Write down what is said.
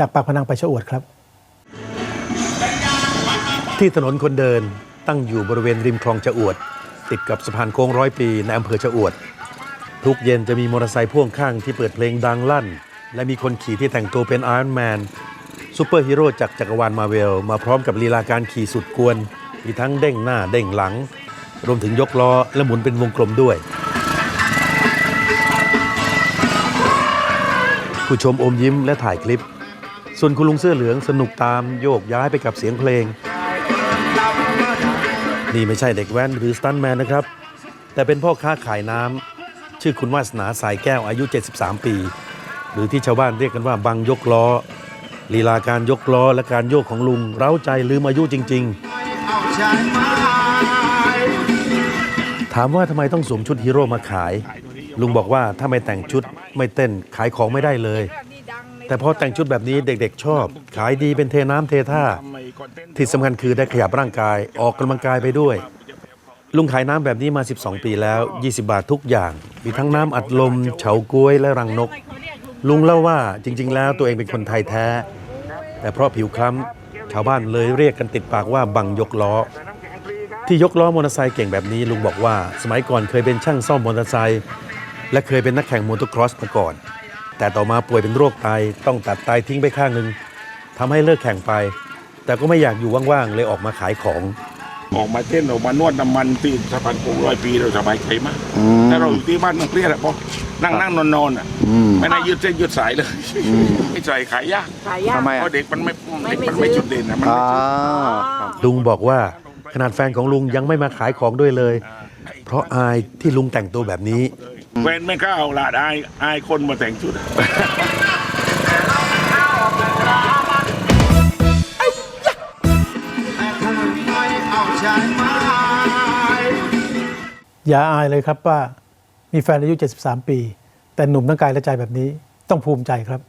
จากปากพนังไปชะอวดครับ ที่ถนนคนเดินตั้งอยู่บริเวณริมคลองชะอวด ติดกับสะพานโค้งร้อยปีในอำเภอชะอวด ทุกเย็นจะมีมอเตอร์ไซค์พ่วงข้างที่เปิดเพลงดังลั่น และมีคนขี่ที่แต่งตัวเป็นไอรอนแมนซูเปอร์ฮีโร่จากจักรวาลมาเวล มาพร้อมกับลีลาการขี่สุดกวน มีทั้งเด้งหน้าเด้งหลัง รวมถึงยกล้อและหมุนเป็นวงกลมด้วย ผู้ชมอมยิ้มและถ่ายคลิป ส่วนคุณลุงเสื้อเหลืองสนุกตามโยกย้ายไปกับเสียงเพลง นี่ไม่ใช่เด็กแว้นหรือสตันแมนนะครับ แต่เป็นพ่อค้าขายน้ำชื่อคุณวาสนาสายแก้วอายุ 73 ปี หรือที่ชาวบ้านเรียกกันว่าบังยกล้อ ลีลาการยกล้อและการโยกของลุง เร้าใจลืมอายุจริง ๆ ถามว่าทำไมต้องสวมชุดฮีโร่มาขาย ลุงบอกว่าถ้าไม่แต่งชุดไม่เต้นขายของไม่ได้เลย แต่พอแต่งชุดแบบนี้เด็กๆชอบ ขายดีเป็นเทน้ำเทท่า ที่สำคัญคือได้ขยับร่างกายออกกำลังกายไปด้วย ลุงขายน้ำแบบนี้มา 12 ปีแล้ว 20 บาททุกอย่าง มีทั้งน้ำอัดลม เฉาก้วยและรังนก ลุงเล่าว่าจริง ๆ แล้วตัวเองเป็นคนไทยแท้ แต่เพราะผิวคล้ำชาวบ้านเลยเรียกกันติดปากว่าบังยกล้อ ที่ยกล้อมอเตอร์ไซค์เก่งแบบนี้ลุงบอกว่า สมัยก่อนเคยเป็นช่างซ่อมมอเตอร์ไซค์และเคยเป็นนักแข่งมอเตอร์ครอสมาก่อน แต่ต่อมาป่วยเป็นโรคไตต้องตัดไตทิ้งไปข้างหนึ่งทำให้เลิกแข่งไป แต่ก็ไม่อยากอยู่ว่างๆ เลยออกมาขายของ ออกมาเต้นออกมานวดน้ำมันที่สะพานโค้งร้อยปีเราสบายใจมากถ้าเราอยู่ที่บ้านมันเครียดอะพอนั่งนั่งนอนนอนอะไม่ได้ยืดเส้นยืดสายเลยไม่ใส่ขายยากขายยาก ทำไม เพอะราะเด็กมันไม่ไม่เด็กไม่มันไม่ซื้อ จุดเด่นนะมันอ่าอ๋อลุงบอกว่าขนาดแฟนของลุงยังไม่มาขายของด้วยเลย เพราะอายที่ลุงแต่งตัวแบบนี้ แฟนไม่กล้าเอาละอายอายคนมาแต่งชุด อย่าอายเลยครับว่ามีแฟนอายุ 73 ปี แต่หนุ่มทั้งกายและใจแบบนี้ต้องภูมิใจครับ